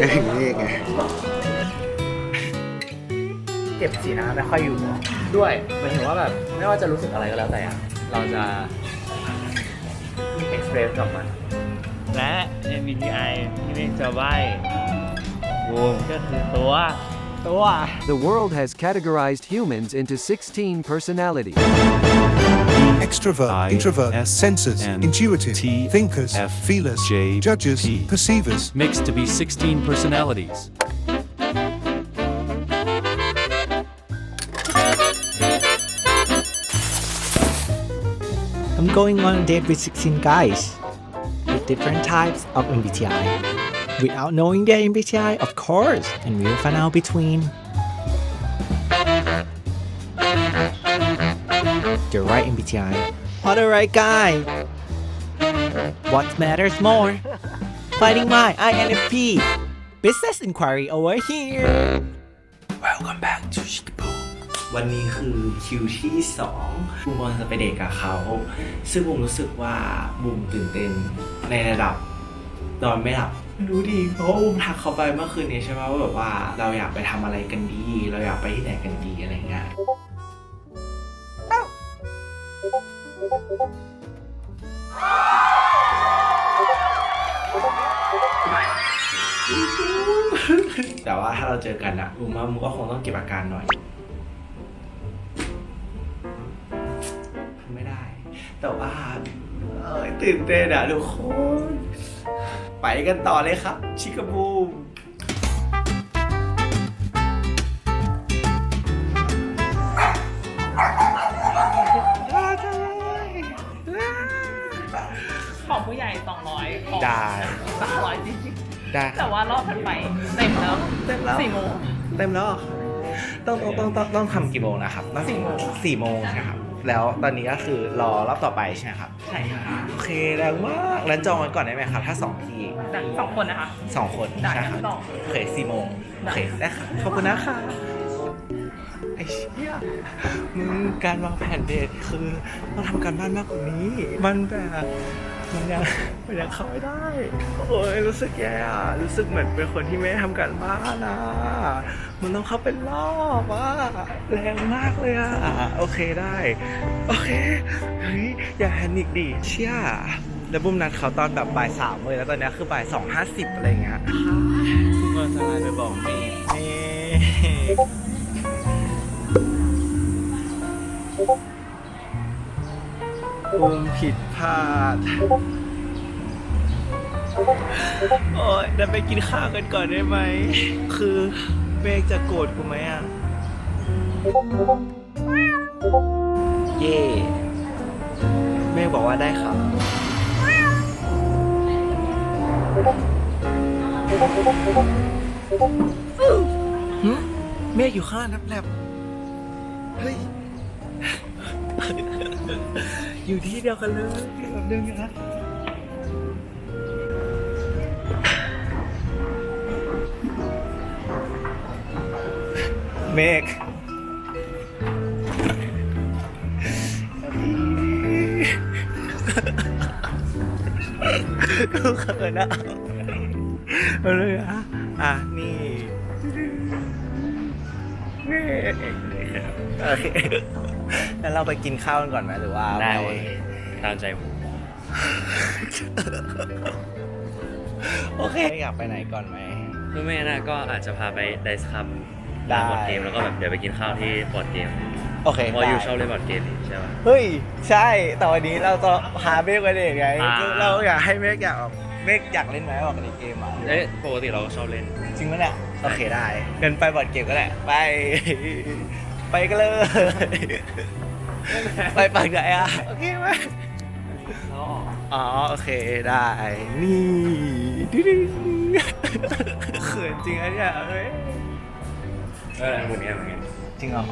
ก็ถึงเลขไงเก็บสีน้ำไม่ค่อยอยู่ด้วยหมายถึงว่าแบบไม่ว่าจะรู้สึกอะไรก็แล้วแต่อะเราจะเอ็กซ์เพรสกับมัน และ MBTI ที่เรียกจะใบ้วูมก็คือตัวตัว The world has categorized humans into 16 personalities. Extrovert, I, introvert, S, sensors, N, intuitive, T, thinkers, F, feelers, J, judges, P. perceivers. Mixed to be 16 personalities. I'm going on a date with 16 guys with different types of MBTI. Without knowing their MBTI, of course, and we'll find out between the right MBTI or the right guy. What matters more? Finding my INFP. Business inquiry over here. Welcome back to Chicago. วันนี้คือคิวที่สองบูมกำลังจะไปเดทกับเขา ซึ่งบูมรู้สึกว่าบูมตื่นเต้นในระดับนอนไม่หลับไม่รู้ดิเพราะว่าบูมทักเขาไปเมื่อคืนนี้ใช่ไหมว่าแบบว่าเราอยากไปทำอะไรกันดี เราอยากไปที่ไหนกันดีอะไรเงี้ย แต่ว่าถ้าเราเจอกันอะบูมว่าบูก็คงต้องเก็บอาการหน่อยไม่ได้ แต่ว่าเอ้ยตื่นเต้นอะทุกคน ไปกันต่อเลยครับ ชิคาบูม ได้ๆแต่ว่ารอบถัดไปเต็มแล้วเต็มแล้วสี่โมง เต็มแล้วเหรอต้องต้องต้องต้องต้องทำกี่โมงนะครับต้องสี่โมง สี่โมงใช่ครับ แล้วตอนนี้ก็คือรอรอบต่อไปใช่ไหมครับ ใช่ค่ะโอเคแรงมากแล้วจองกันก่อนได้ไหมครับ ถ้าสองทีแต่สองคนนะคะ สองคนได้ใช่ครับสองโอเคสี่โมงโอเคได้ค่ะขอบคุณนะคะไอ้เชี่ยมึงการวางแผนเดทคือต้องทำการบ้านมากกว่านี้ มันแบบ มันยังมันยังเข้าไม่ได้ โอ้ยรู้สึกแย่อะรู้สึกเหมือนเป็นคนที่ไม่ได้ทำการบ้านนะมันต้องเข้าเป็นรอบอะแรงมากเลยอะโอเคได้ โอเคเฮ้ยอย่าแพนิคดิเชี่ยแล้วบุ้มนัดเขาตอนแบบบ่ายสามเลยแล้วตอนเนี้ยคือบ่ายสองห้าสิบอะไรเงี้ยคุณก็สไลด์ไปบอกเมย์ บุมผิดพลาด โอ้ยเดินไปกินข้าวกันก่อนได้ไหม คือเมฆจะโกรธกูไหมอะ เย่เมฆบอกว่าได้ครับ หึเมฆอยู่ข้างนับแลบเฮ้ย อยู่ที่เดียวกันเลยแบบเดิมกันนะเมฆกูเขินอะเอาเลยอะอะนี่นี่โอเค แล้วเราไปกินข้าวกันก่อนไหมหรือว่าได้ม่ตามใจผมโอเคอยากไปไหนก่อนไหม คือไม่น่าก็อาจจะพาไปไดส์คับได้ บอร์ดเกมแล้วก็แบบเดี๋ยวไปกินข้าวที่บอร์ดเกมโอเคเพราะอยู่ได้ชอบเล่นบอร์ดเกมนี่ใช่ป่ะ เฮ้ย ใช่แต่วันนี้เราจะพาเมฆไปเด็กไงอ่า คือเราอยากให้เมฆอยากแบบเมฆอยากเล่นไหมบอกในเกมอะเอ๊ะปกติเราก็ชอบเล่น จริงไหมเนี่ยโอเคได้เงินไปบอร์ดเกมก็แหละไป ไปกันเลย ไปปักไหนอะ โอเคไหมอ๋อ โอเคได้ นี่ดึ๊ดๆเขินจริงอะเนี่ยเฮ้ยเออเหมือนกันเหมือนกันจริงเหรอ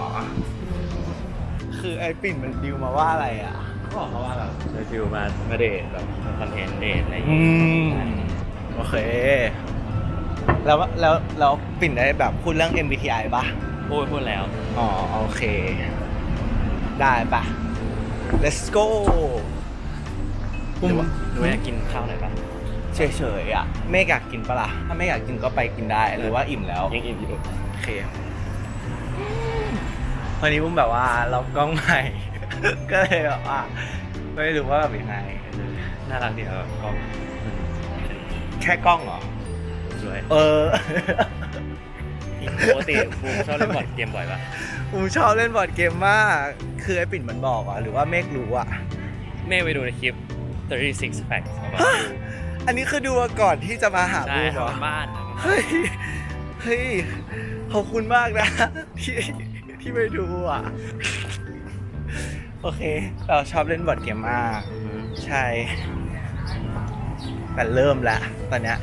คือไอ้ปิ่นมันดิวมาว่าอะไรอะ ก็บอกเขาว่าแบบเดฟิวมามาเดทแบบคอนเทนต์เดทอะไรอย่างอืเงี้ยม โอเค แล้วแล้วแล้วปิ่นได้แบบพูดเรื่อง MBTI ปะพูดพูดแล้ว อ๋อ โอเค ได้ปะ let's go หรือว่าหรือว่าอยากกินข้าวหน่อยป่ะเฉยๆอะ ไม่อยากกินปะล่ะ ถ้าไม่อยากกินก็ไปกินได้ หรือว่าอิ่มแล้ว ยังอิ่มอยู่โอเควันนี้บุ้มแบบว่าเรากล้องใหม่ ก็เลยแบบว่า ไม่รู้ว่าแบบยังไง น่ารักดีครับกล้องแค่กล้องเหรอ สวย เออ ปกติบูมชอบเล่นบอร์ดเกมบ่อยปะ บูมชอบเล่นบอร์ดเกมมาก คือไอ้ปิ่นมันบอกอะ หรือว่าเมฆรู้อะ เมฆไปดูในคลิป 36 facts ของเราอันนี้คือดูมาก่อนที่จะมาหาใช่บูมเหรอทำบ้านเฮ้ยเฮ้ยขอบคุณมากนะที่ที่ไปดูอะ โอเค เราชอบเล่นบอร์ดเกมมาก ใช่ แต่เริ่มแล้วตอนเนี้ย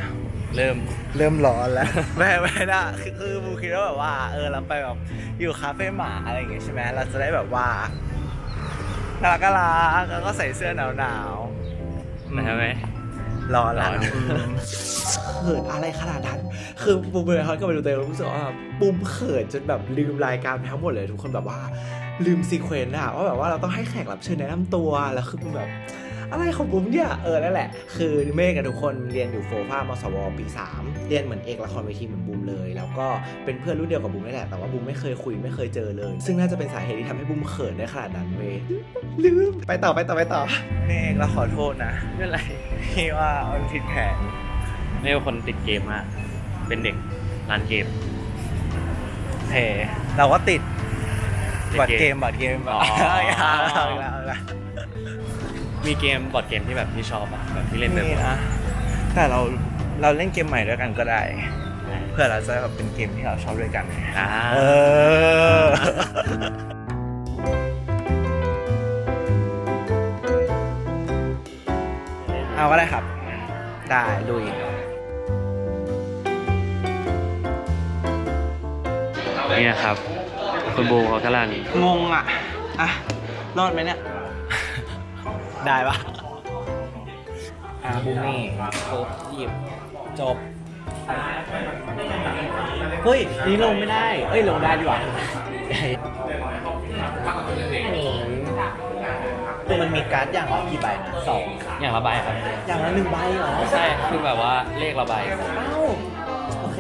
เริ่มเริ่มร้อนแล้ว ไม่ไม่นะคือคือบูคิดว่าแบบว่า เออเราไปแบบอยู่คาเฟ่หมาอะไรอย่างเงี้ยใช่ไหมเราจะได้แบบว่าน่ารักน่ารักแล้วก็ใส่เสื้อหนาวหนาวๆนะใช่ไหมร้อนแล้วร้อน เขินอะไรขนาดนั้น คือบูมเลยเขาก็ไปดูเต็มรู้สึกว่าบูมเขินจนแบบลืมรายการไปทั้งหมดเลยทุกคนแบบว่าลืมซีเควนต์อะว่าแบบว่าเราต้องให้แขกรับเชิญแนะนำตัว แล้วคือบูมแบบ อะไรของบูมเนี่ยเออนั่นแหละ คือเมฆกับทุกคนเรียนอยู่โฟฟ้ามสวปี 3 เรียนเหมือนเอกละครเวทีเหมือนบูมเลย แล้วก็เป็นเพื่อนรุ่นเดียวกับบูมนี่แหละแต่ว่าบูมไม่เคยคุยไม่เคยเจอเลย ซึ่งน่าจะเป็นสาเหตุที่ทำให้บูมเขินได้ขนาดนั้นเว้ยลืมไปต่อไปต่อไปต่อเมฆเราขอโทษนะไม่เป็นไรที่ว่ามันผิดแผนเมฆเป็นคนติดเกมมากเป็นเด็กร้านเกมเฮเราก็ติดติดบัตรเกเกมมบัตรเกมอ๋อ เอาอีกแล้วเอาอีกแล้วเอาอีกแล้ว มีเกมบอร์ดเกมที่แบบที่ชอบอะแบบที่เล่นบ่นี่อยนะแต่เราเราเล่นเกมใหม่ด้วยกันก็ได้ เพื่อเราจะแบบเป็นเกมที่เราชอบด้วยกัน ๆอ่าเออ เอาก็ได้ครับ ได้ลุย นี่นะครับ คุณบูมเขากำลังงงอะ อะ รอดไหมเนี่ย ได้ปะอ่าบูมนี่ครบหยิบจบ เฮ้ย นี่ลงไม่ได้ เอ้ย ลงได้ดีกว่าตัวมันมีการ์ดอย่างละกี่ใบนะสองอย่างระบายครับ อย่างละหนึ่งใบเหรอ ใช่ คือแบบว่าเลขระบายเอ้าโอเค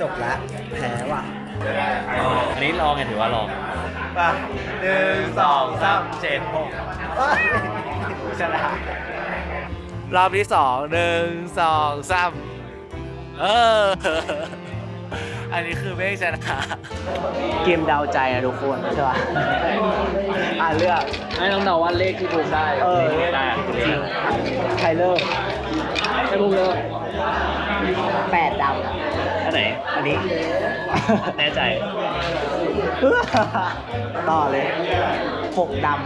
จบละแพ้ว่ะ อันนี้ลองไงถือว่าลองป่ะหนึ่งสองสามเจ็ดหก ชนะรอบที่สองหนึ่งสองสามเออ อันนี้คือเมฆชนะเกมเดาใจอะทุกคนใช่ป่ะอ่าเลือกให้ต้องเดาว่าเลขที่บูมได้เออได้จริงใครเริ่มให้บูมเริ่มแปดดอันไหนำอันนี้ แน่ใจ ต่อเลยหกดำ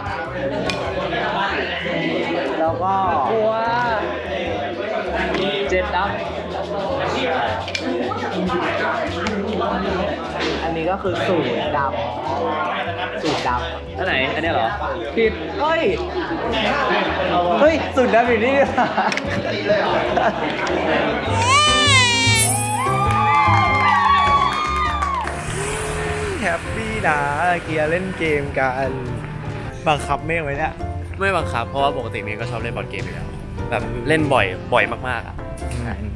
แล้วก็ว้าเจ็ดดอันนี้ก็คือสูตรดำสูตรดำำอันไหน อันเนี้ยเหรอ ผิดเฮ้ย เฮ้ยสุดดำอยู่นี่ แฮปปี้นะเกียร์เล่นเกมกัน บังคับเมฆไว้เนี่ย ไม่บังคับ เพราะว่าปกติเมย์ก็ชอบเล่นบอร์ดเกมอยู่แล้วแบบเล่นบ่อยบ่อยมากๆอะ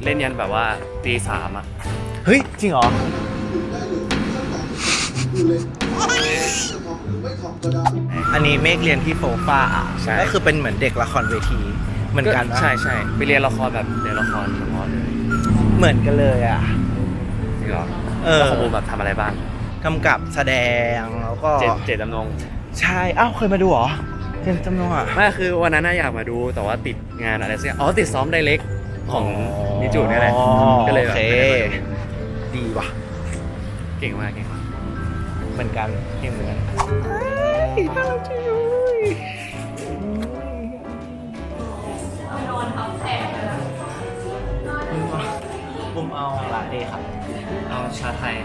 เล่นยันแบบว่าตีสามอะเฮ้ย จริงเหรอ อันนี้เมฆเรียนที่โฟฟ้าอะใช่ ก็คือเป็นเหมือนเด็กละครเวทีเหมือนกันปะใช่ใช่ไปเรียนละครแบบเรียนละครเฉพาะเลยเหมือนกันเลยอะ จริงเหรอเออ แล้วของบูมแบบทำอะไรบ้างกำกับแสดงแล้วก็เจ็ดเจ็ดดำนงใช่อ้าวเคยมาดูเหรอ เจนจำนวนอะ ไม่คือวันนั้นน่าอยากมาดูแต่ว่าติดงานอะไรสักอย่างอ๋อติดซ้อมไดเล็กของนิจูนี่แหละอ๋อก็เลยแบบโอเค ไม่ได้มาดูดีว่ะ เก่งมากเก่งมากเหมือนกันเก่งเหมือนกันน่ารักจังเลยผมเอาลาเต้ครับ เอาชาไทย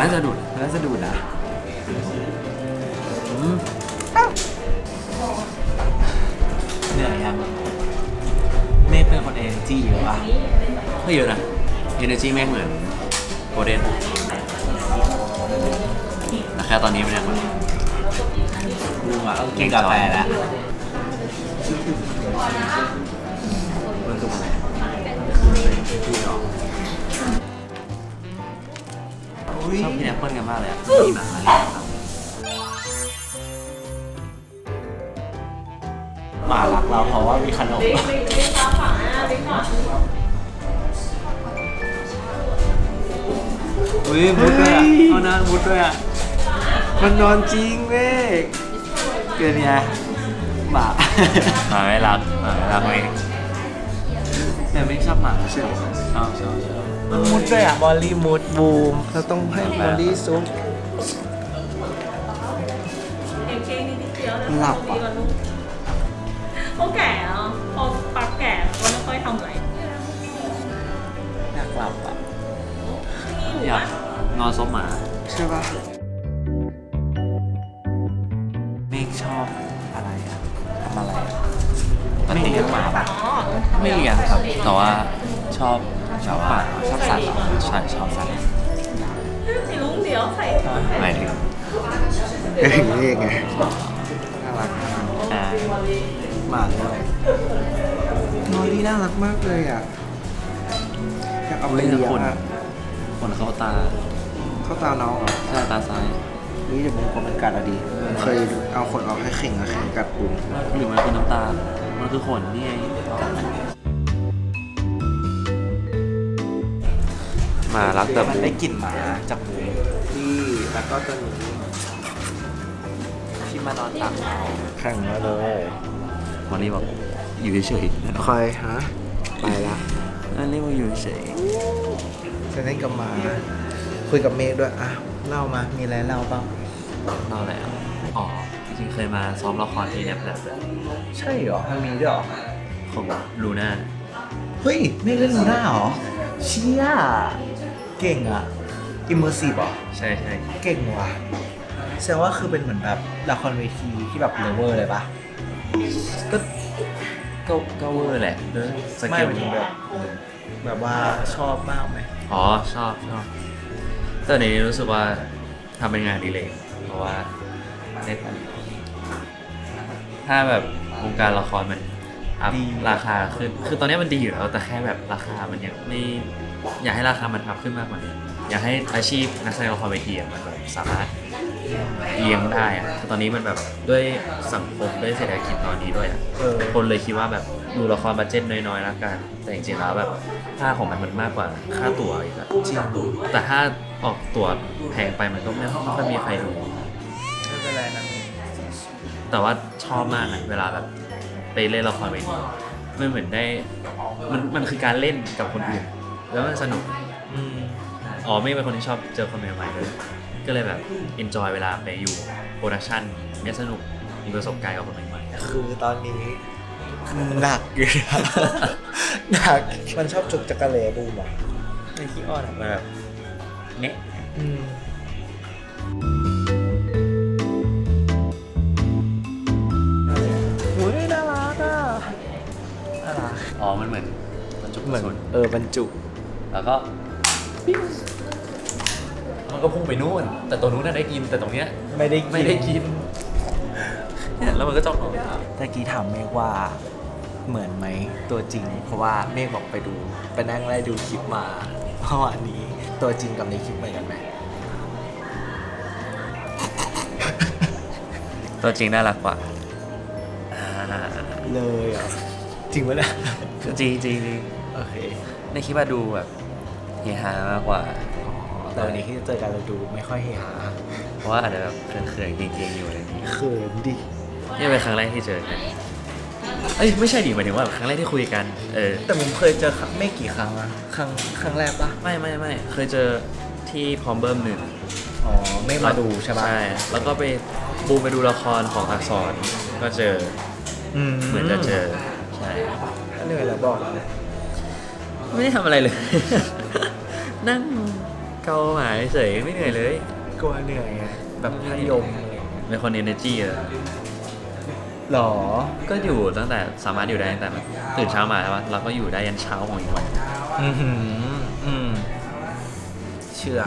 น่าจะดูดน่าจะดูดนะเหนื่อยยังเมฆเป็นคนเองจี้เยอะปะไม่เยอะนะ energy แม่งเหมือนโกลเด้นแต่แค่ตอนนี้มันยังแบบดูอะก็กินกาแฟแล้วมันคืออะไรชอบกินแอป เปิ้ลกันมากเลยอะมีมาอะไรครับหมารักเราเพราะว่ามีขนม อุ้ยมุดด้วยอะเอานานมุดด้วยอะมันนอนจริงเว้ยเกินไงหมาหมาไม่รักหมาไม่รักเองแต่ไม่ชอบหมาใช่ไหมชอบชอบชอบ มันมุดด้วยอะบอลลี่มุดบูมเราต้องให้บอลลี่ซุปเองเค้กนิดเดียวหลับอะเขาแก่เนาะพอปักแก่ก็ไม่ค่อยทำอะไรอยากหลับอะอยากนอนซบหมาใช่ปะเมฆชอบอะไรอะทำอะไรอะปกติไม่เลี้ยงหมาปะอ๋อไม่เลี้ยงครับ แต่ว่าชอบ ชอบหมาชอบสัตว์เหรอใช่ชอบสัตว์สีลุงเดียวใส่หมายถึงเอ้ยเมฆไงน่ารักอ่าหมาด้วยน้อยดีน่ารักมากเลยอะอยากเอาไปเลี้ยงอะคนเข้าตา เข้าตาน้องเหรอใช่ตาซ้ายนี่เดี๋ยวมึงกลัวมันกัดอะดี เคยเอาขนออกให้เข่งอะเข่งกัดกูหรือมันคือน้ำตา มันคือขนนี่ไง มารักแต่มันได้กลิ่นหมาจากหมูที่แล้วก็ตัวนี้ที่มานอนตักแข่งมาเลยวันนี้บอกอยู่เฉยคอยฮะไปละๆอันนี้บอกอยู่เฉยจะเล่นกับหมาคุยกับเมฆด้วยอะเล่ามามีอะไรเล่าบ้างเราอะไรอะอ๋อจริงๆเคยมาซ้อมละครที่เนี่ยแบบใช่เหรอมันมีด้วยเหรอของลูน่าเฮ้ยเมฆเล่นลูน่าเหรอเชี่ย เก่งอะอิมเมอร์ซีฟเหรอใช่ใช่เก่งว่ะแสดงว่าคือเป็นเหมือนแบบละครเวทีที่แบบเลเวอร์เลยปะก็ก็ก็เวอร์แหละด้วยสไม่เกลหมายถึงแบบแบบว่าชอบมากไหมอ๋อชอบชอบแต่ในนี้รู้สึกว่าทำเป็นงานอดีเลยเพราะว่าได้ถ้าแบบวงการละครมัน อัพราคาขึ้น คือตอนนี้มันดีอยู่แล้วแต่แค่แบบราคามันยังไม่อยากให้ราคามันอัพขึ้นมากกว่านี้อยากให้อาชีพนักแสดงละครเวทีอะมันแบบสามารถเลี้ยงได้อะแต่ตอนนี้มันแบบด้วยสังคมด้วยเศรษฐกิจตอนนี้ด้วยอะเออคนเลยคิดว่าแบบดูละครบัดเจ็ตน้อยๆแล้วกัน แต่จริงๆแล้วแบบค่าของมันมันมากกว่าค่าตั๋วอีกอะ จริงแต่ถ้าออกตั๋วแพงไปมันก็ไม่ไม่ค่อยมีใครดู ไม่เป็นไรนะแต่ว่าชอบมากนะเวลาแบบ ไปเล่นละครเวทีมันเหมือนได้มันมันคือการเล่นกับคนอื่น แล้วมันสนุกอืมอ๋อไม่เป็นคนที่ชอบเจอคนใหม่ๆเลยก็เลยแบบ enjoy เวลาไปอยู่โปรดักชั่นเนี่ยสนุกมีประสบการณ์กับคนใหม่ๆคือตอนนี้หนักอยู่นะหนักมันชอบจุกจักระเลบูมอะไม่ขี้อ้อนอะมันแบบเนี้ยอืม อ๋อ มันเหมือนมันจุกเหมือนสุดเออบรรจุ แล้วก็ปิ้วมันก็พุ่งไปนู่น แต่ตัวนู้นน่ะได้กิน แต่ตรงเนี้ยไม่ได้ไม่ได้กินเนี่ยแล้วมันก็จ้องเราตะกี้ถามเมฆว่าเหมือนไหมตัวจริง เพราะว่าเมฆบอกไปดูไปนั่งไล่ดูคลิปมาเมื่อวานนี้ตัวจริงกับในคลิปเหมือนกันไหมตัวจริงน่ารักกว่า เลยเหรอะจริงปะเนี่ย จริงจริงจริงโอเคในคลิปว่าดูแบบเฮฮามากกว่า แต่วันนี้ที่จะเจอกันเราดูไม่ค่อยเฮฮาเพราะว่าอาจจะแบบเขินๆเกรงๆอยู่อะไรอย่างนี้เขินดินี่เป็นครั้งแรกที่เจอกันเอ้ยไม่ใช่ดิหมายถึงว่าแบบครั้งแรกที่คุยกันเออแต่ผมเคยเจอครั้งไม่กี่ครั้งอะครั้งครั้งแรกปะไม่ไม่ไม่เคยเจอที่พร้อมเบิ้มหนึ่งอ๋อไม่มาดูใช่ปะใช่แล้วก็ไปบูมไปดูละครของอักษรก็เจอเหมือนจะเจอใช่ถ้า เหนื่อยแล้วบอกนะกไม่ได้ทำอะไรเลย นั่งเกาหมายเฉยไม่เหนื่อยเลย กลัวเหนื่อยไงแบบพยมอะไรอย่างเงี้ยเป็นคน energy อะหรอ ก็อยู่ตั้งแต่สามารถอยู่ได้ตั้งแต่แบบตื่นเช้ามาแล้วเราก็อยู่ได้ยันเช้าของอีกวัน อือหืออืมเชื่อ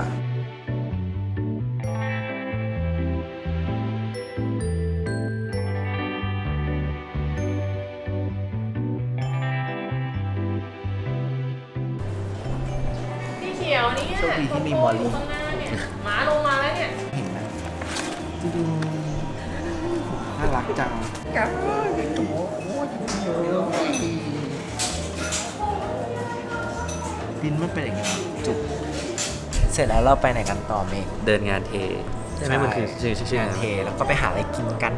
พี่เขียวเนี่ยโชคดีที่มีมอลลี่ ข้างหน้าเนี่ยหมาลงมาแล้วเนี่ยเห็นไหมดูน่ารักจังดินมันเป็นอย่างเงี้ยจุกเสร็จแล้วเราไปไหนกันต่อเมฆเดินงานเทใช่ไหมมันคือชื่อชื่อชื่องานเทแล้วก็ไปหาอะไรกินกัน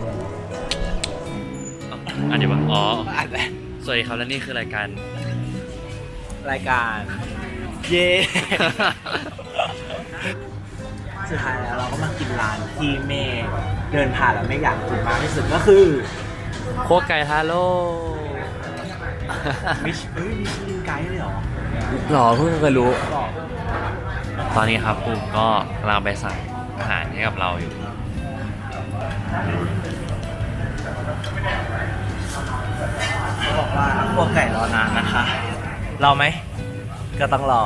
อันนี้ปะอ๋ออะไรสวัสดีครับและนี่คือรายการรายการ เย่สุดท้ายแล้วเราก็มากินร้านที่เมฆเดินผ่านแล้วไม่อยากกินมากที่สุดก็คือโคกไก่ฮาโลมิชเอ้ยมิชลินไกด์เลยเหรอหรอเพิ่งเคยรู้ บอกตอนนี้ครับปุ่มก็กำลังไปสั่งอาหารให้กับเราอยู่ บอกว่าพวกไก่รอนานนะคะรอไหม ก็ต้องรอ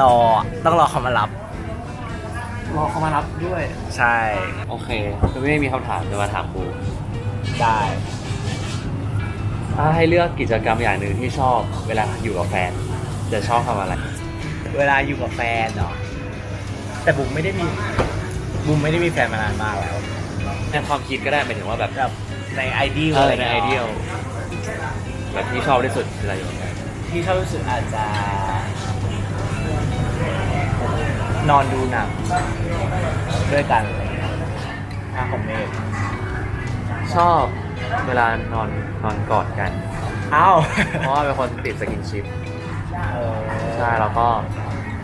รอต้องรอเขามารับ รอเขามารับด้วย ใช่ โอเคคือไม่มีคำถามจะมาถามปูได้ถ้าให้เลือกกิจกรรมอย่างหนึ่งที่ชอบ เวลาอยู่กับแฟน จะชอบทำอะไร เวลาอยู่กับแฟนเนาะแต่บุ๋มไม่ได้มีบุ๋มไม่ได้มีแฟนมานานมากแล้วในความคิดก็ได้หมายถึงว่าแบบแบบในไอเดียเออะไรอในไอเดียลแบบที่ชอบที่สุดคืออะไรอยู่กับแฟน ที่ชอบรู้สึกอาจจะ นอนดูหนังด้วยกันอะไรเงี้ยอะของเมฆชอบเวลานอนนอนกอดกันเอ้าเพราะว่าเป็นคนติดสกินชิป เออใช่แล้วก็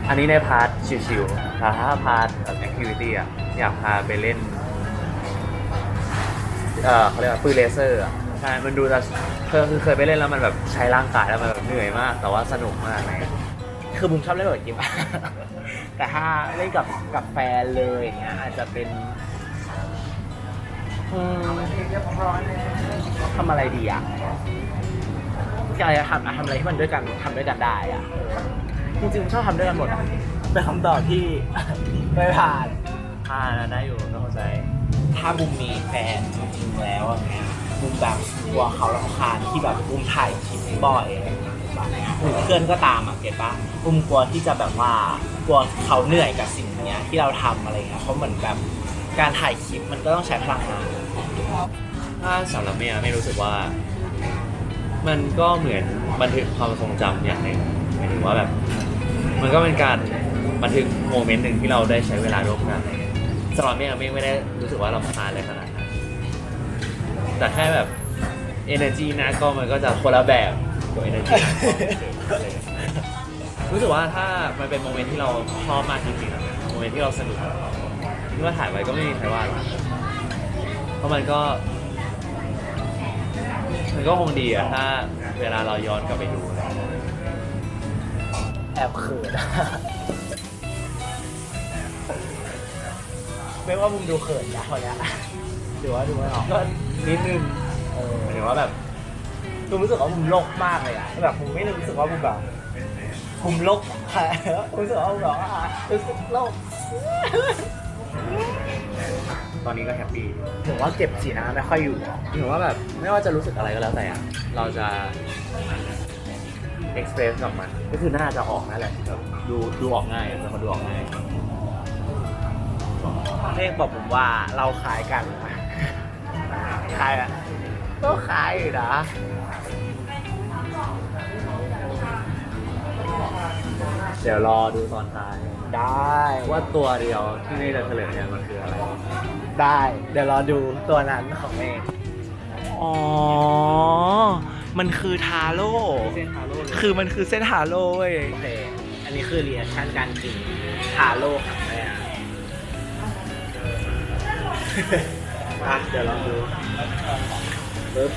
อันนี้ในพาร์ทชิวๆแต่ถ้าพาร์ทแอคทิวิตี้อะอยากพาไปเล่น เออเขาเรียกว่าปืนเลเซอร์อะใช่มันดูจะเคยคือเคยไปเล่นแล้วมันแบบใช้ร่างกายแล้วมันแบบเหนื่อยมาก แต่ว่าสนุกมากเลยคือบุ๋มชอบเล่นแบบกิม แต่ถ้าเล่นกับกับแฟนเลยอย่างเงี้ยอาจจะเป็นอืมทำอะไรดีอะอยากจะทำทำอะไรที่มันด้วยกันทำด้วยกันได้อะเออจริงๆชอบทำด้วยกันหมดอะเป็นคำตอบที่ ไม่ผ่านอ่านได้อยู่ต้องเข้าใจ ถ้าบุมมีแฟนจริงๆแล้วอะ บุมแบบกลัวเขารำคาญที่แบบบุมถ่ายคลิปบ่อยอะไรอย่างเงี้ยหรือเพื่อนก็ตามอะเก็ตปะบุมกลัวที่จะแบบว่ากลัวเขาเหนื่อยกับสิ่งเนี้ยที่เราทำอะไรเงี้ยเพราะเหมือนแบบการถ่ายคลิปมันก็ต้องใช้พลังงาน ถ้าสำหรับเมียไม่รู้สึกว่า มันก็เหมือนบันทึกความทรงจำอย่างหนึ่งหมายถึงว่าแบบ มันก็เป็นการบันทึกโมเมนต์หนึ่งที่เราได้ใช้เวลาร่วมกันอะไรเงี้ยสำหรับเมียเมียไม่ได้รู้สึกว่าเราพาญอะไรขนาดนั้น แต่แค่แบบ energy นะก็มันก็จะคนละแบบกับ energy นะก็รู้สึกว่าถ้ามันเป็นโมเมนต์ที่เราชอบมากจริงๆอะโมเมนต์ที่เราสนุกอะที่ว่าถ่ายไว้ก็ไม่มีใครว่าหรอกเพราะมันก็ มันก็คงดีอะถ้าเวลาเราย้อนกลับไปดูอะไรอย่างเงี้ยแอบเขิน ไม่ว่าบุมดูเขินนะคนเนี้ย หรือว่าดูไม่ออกก็นิดนึงเออหมายถึงว่าแบบบุมรู้สึกว่าบุมโลกมากเลยอะแบบบุมไม่ได้รู้สึกว่าบุมแบบบุมโลกค่ะรู้สึกว่าบุมแบบว่ารู้สึกโลกตอนนี้ก็แฮปปี้ผมว่าเก็บสีน้ำไม่ค่อยอยู่อะถือว่าแบบไม่ว่าจะรู้สึกอะไรก็แล้วแต่อะเราจะ express กับมันก็คือน่าจะออกนั่นแหละแบบดูดูออกง่ายอะเป็นคนดูออกง่ายเพ่งบอกผมว่าเราคล้ายกันนะ คล้ายอะก็คล้ายอยู่นะเดี๋ยวรอดูตอนท้าย ได้ว่าตัวเดียวที่นี่จะเฉลยเนี่ยมันคืออะไร ได้ เดี๋ยวรอดูตัวนั้นของเองอ๋อ มันคือทาโร่ เส้นฮาโร่เลยคือมันคือเส้นทาโร่เว้ย โอเค อันนี้คือเรียชั่นการกินทาโร่ครั้งแรกอะเดี๋ยวลองดู ปึ๊บ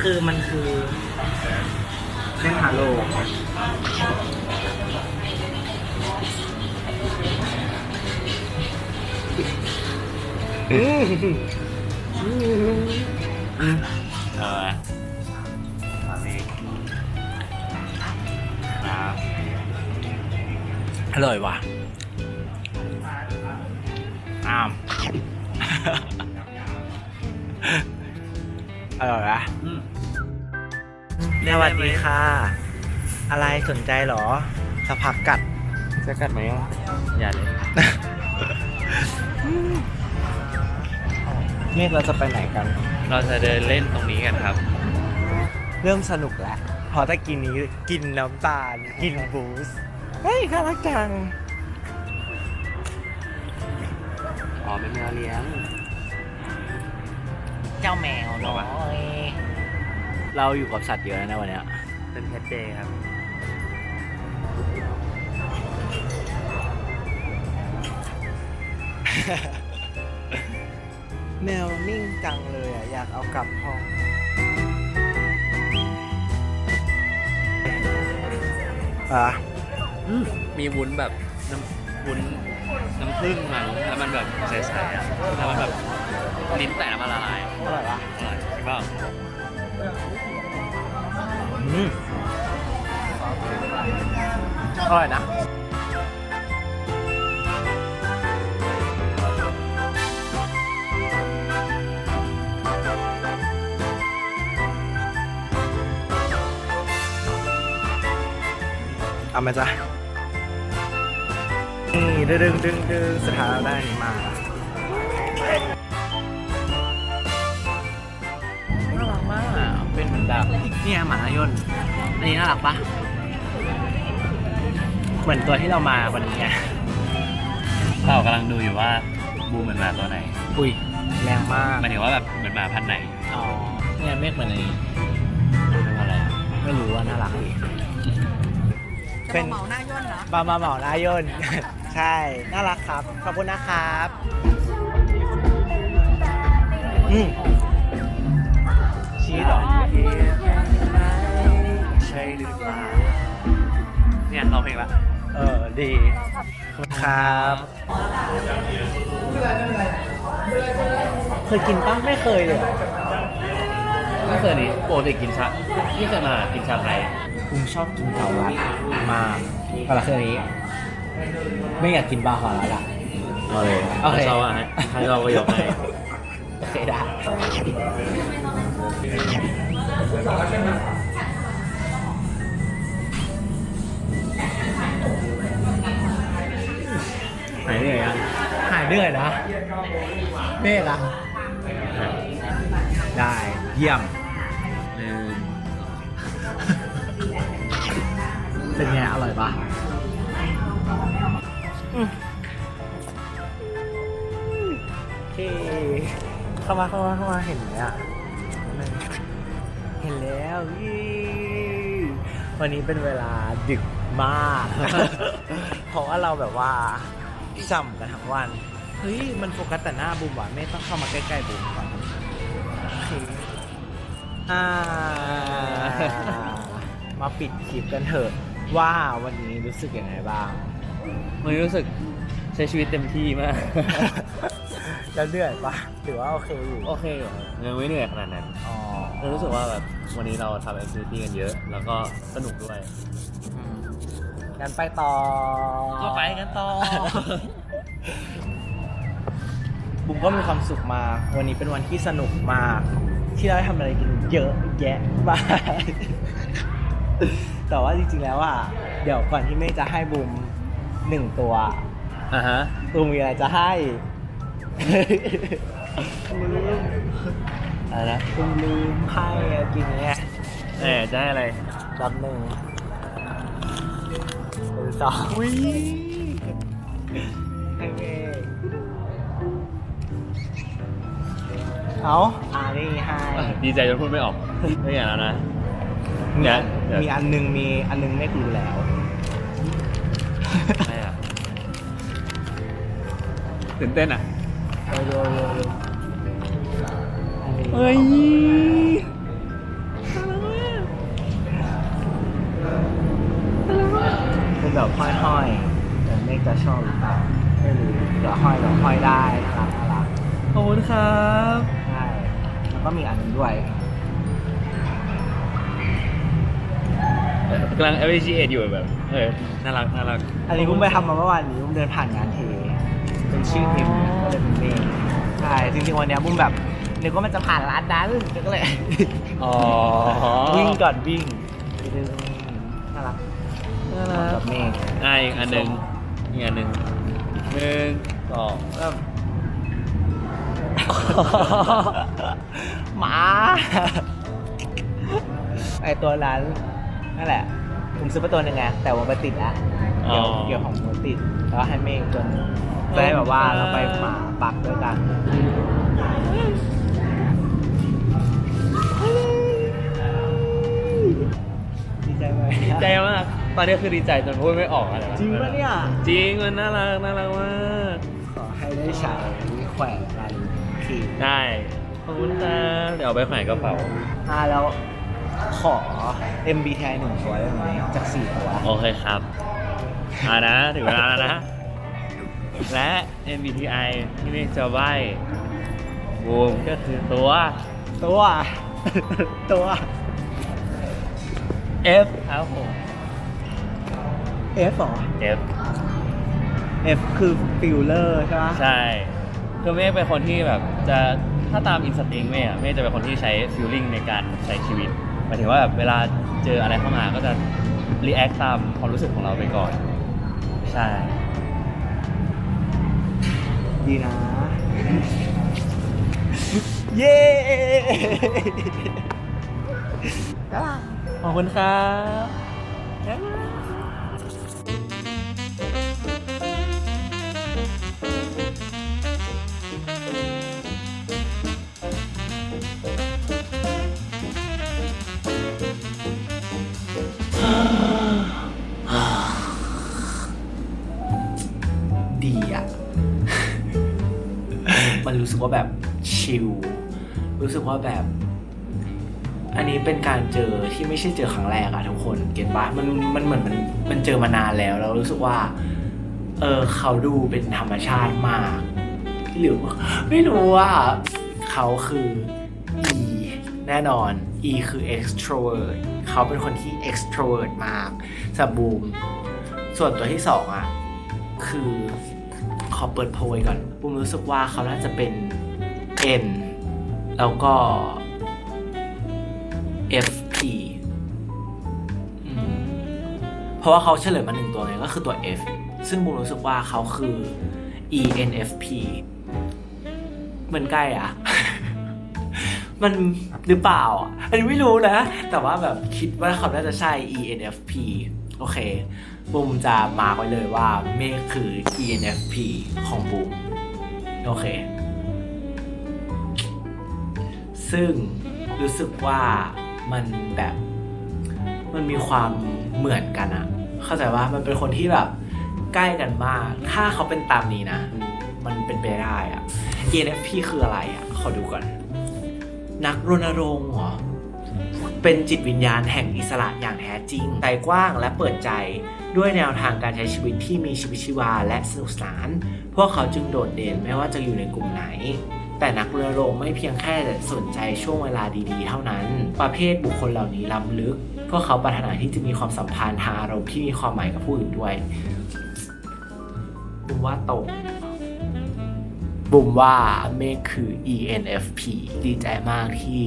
คือมันคือเส้นฮาโลอืมอืมเออมามีครับอร่อยว่ะอ้าม อร่อยปะสวัสดีค่ะ อะไรสนใจเหรอสักพักกัด จะกัดไหมอะอย่าเลยเมฆเราจะไปไหนกัน เราจะเดินเล่นตรงนี้กันครับ เริ่มสนุกแล้วพอตะกินนี้กินน้ำตาล กินบูสต์เฮ้ยน่ารักจัง อ๋อเป็นแมวเลี้ยงเจ้าแมวน้อยเราอยู่กับสัตว์เยอะนะวันเนี้ยเป็นแคทเดย์ครับ แมวนิ่งจังเลยอะ อยากเอากลับห้อง อะมีวุ้นแบบน้ำวุ้นน้ำผึ้งมั้งแล้วมันแบบใสๆอะแล้วมันแบบ ลิ้นแตะแล้วมันละลายอร่อยปะอร่อยใช่เปล่าอืมอร่อยนะเอามาจ้ะนี่ดึงดึงดึงดึงสุดท้ายเราได้อันนี้มาน่า เป็นเหมือนแบบเนี่ยหมายนอันนี้น่ารักปะเหมือนตัวที่เรามาวันนี้ไงเรากำลังดูอยู่ว่าบูมเหมือนหมาตัวไหนอุ้ยแรงมากหมายถึงว่าแบบเหมือนหมาพันธุ์ไหนอ๋อเนี่ยเมฆเหมือนอันนี้เป็นอะไรไม่รู้ว่าน่ารักดีเป็นเหมาหน้าย่นเหรอบามาเหมาหน้าย่นใช่น่ารักครับขอบคุณนะครับอืม ชีสเหรอใช่หรือเปล่าเนี่ยเราเพลงละ เออดีครับเคยกินป้ะไม่เคยเลยเหรอไม่เคยนี้ปกติกินชาไม่เคยมากินชาไทยผมชอบกินเกาลัดมากเกาลัดคืออันนี้ ไม่อยากกินบาฮารัดอะ เอาเลยโอเคชอบอะให้ให้เราก็ยกให้ โอเคได้ หายเหนื่อยยังหายเหนื่อยนะเมฆอะได้เยี่ยมหนึ่งเป็นไง อร่อยปะอืมโอเคเข้ามาเข้ามาเข้ามาเห็นไหมอะเห็นแล้ววันนี้เป็นเวลาดึกมาก เพราะว่าเราแบบว่าจำกันทั้งวัน เฮ้ย มันโฟกัสแต่หน้าบูมว่ะไม่ต้องเข้ามาใกล้ๆบูมก่อนมาปิดคลิปกันเถอะว่าวันนี้รู้สึกยังไงบ้างมันรู้สึกใช้ชีวิตเต็มที่มาก แล้วเหนื่อยปะหรือว่าโอเคอยู่ โอเคอยู่ยังไม่เหนื่อยขนาดนั้นอ๋อเรารู้สึกว่าแบบวันนี้เราทำแอคทิวิตี้กันเยอะ แล้วก็สนุกด้วยอืมงั้นไปต่อ ก็ไปกันต่อ บุมก็มีความสุขมากวันนี้เป็นวันที่สนุกมาก ที่เราได้ทำอะไรกินเยอะแยะมากแต่ว่าจริงๆแล้วอะเดี๋ยวก่อนที่เมฆจะให้บุมหนึ่งตัวอะฮะบุมมีอะไรจะให้ ลืมอะไรนะบุมลืมให้อะกินเนี้ยเออจะให้อะไรรอบหนึ่งหรือสองวิให้เมฆเอาอ่านี่ให้ดีใจจนพูดไม่ออกไม่อย่างนั้นนะเดี๋ยวเดี๋ยวมีอันหนึงมีอันหนึงไม่รู้แล้วอะไรอะตื่นเต้นอะ เร็วๆเร็วๆเฮ้ยเป็นแบบห้อยๆแต่เมฆจะชอบหรือเปล่าไม่รู้เดี๋ยวห้อยเราห้อยได้น่ารักน่ารักขอบคุณครับใช่แล้วก็มีอันนี้ด้วยกำลัง appreciate อยู่แบบ เออ น่ารัก น่ารัก อันนี้ผมไปทำมาเมื่อวานนี้ผมเดินผ่านงานเทเป็ นชื่อเอ็มก็เลยเป็นเมฆใช่จริงๆวันเนี้ยบุ้มแบบนึกว่ามันจะผ่านร้านนั้นก็เลยอ๋อวิ่งก่อนวิ่งไปดูน่ารักน่ารักักบเมฆอะอีกอันหนึ่งอีกอันหนึ่งหนึ่งสองสามหมาไอตัวนั้นนั่นแหละ ผมซื้อมาตัวหนึ่งไงแต่ว่าไปติดแล้วอ๋อเกี่ยวเกี่ยวของหัวติดแล้วให้เมฆตัวหนึงจะได้แบบว่าเราไปหมาปักด้วยกันดีใจไหมดีใจมากตอนนี้คือดีใจจนพูดไม่ออกอะไรวจริงปะเนี่ย จริงมันน่ารักน่ารักมากขอให้ได้ใช้แขวนกันทีได้ขอบคุณครับเดี๋ยวเอาไปแขวนกระเป๋าอ่าแล้ว ขอ MBTI หนึ่งตัวได้ไหมจากสี่ตัวโอเคครับอ่านะถึงเวลาแล้วนะ และ MBTI ที่นี่จะใบ้บูมก็คือตัว ตัว ตัว F ครับผม F เหรอ F F คือฟิลเลอร์ใช่ไหมใช่ คือเมฆเป็นคนที่แบบจะถ้าตามอินสติ้งเมฆอะเมฆจะเป็นคนที่ใช้ฟิลลิ่งในการใช้ชีวิตห มายถึงว่าแบบเวลาเจออะไรเข้ามาก็จะรีแอคตามความรู้สึกของเราไปก่อน ใช่ ดีนะ เย้ขอบคุณครับ รู้สึกว่าแบบชิลรู้สึกว่าแบบ อันนี้เป็นการเจอที่ไม่ใช่เจอครั้งแรกอะทุกคนเก็ตปะมันมันเหมือนมันมันเจอมานานแล้วแล้วรู้สึกว่า เออเขาดูเป็นธรรมชาติมากหรือไม่รู้ว่าเขาคือ E แน่นอน E คือ extrovert เขาเป็นคนที่ extrovert มากสับบูม ส่วนตัวที่สองอะคือ ขอเปิดโพยก่อนบูมรู้สึกว่าเขาน่าจะเป็น N แล้วก็ FP อืมเพราะว่าเขาเฉลยมาหนึ่งตัวไงก็คือตัว F ซึ่งบูมรู้สึกว่าเขาคือ ENFP เหมือนใกล้อะ มันหรือเปล่าอะอันนี้ไม่รู้นะ แต่ว่าแบบคิดว่าเขาน่าจะใช่ ENFP โอเค บูมจะมาไว้เลยว่าเมฆคือ ENFP ของบูมโอเค ซึ่งรู้สึกว่ามันแบบมันมีความเหมือนกันอะเข้าใจว่ามันเป็นคนที่แบบใกล้กันมาก ถ้าเขาเป็นตามนี้นะ มันเป็นไปได้อะ ENFP คืออะไรอะขอดูก่อน นักรณรงค์เหรอเป็นจิตวิญญาณแห่งอิสระอย่างแท้จริงใจกว้างและเปิดใจ ด้วยแนวทางการใช้ชีวิตที่มีชีวิตชีวาและสนุกสนาน พวกเขาจึงโดดเด่นไม่ว่าจะอยู่ในกลุ่มไหน แต่นักเรณรงค์ไม่เพียงแค่สนใจช่วงเวลาดีๆ เท่านั้น ประเภทบุคคลเหล่านี้ล้ำลึก พวกเขาปรารถนาที่จะมีความสัมพันธ์ทางอารมณ์ที่มีความหมายกับผู้อื่นด้วยบุมว่าตรงบุมว่าเมฆคือ ENFP ดีใจมากที่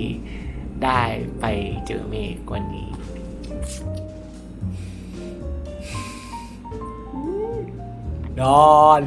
ได้ไปเจอเมฆวันนี้ นอน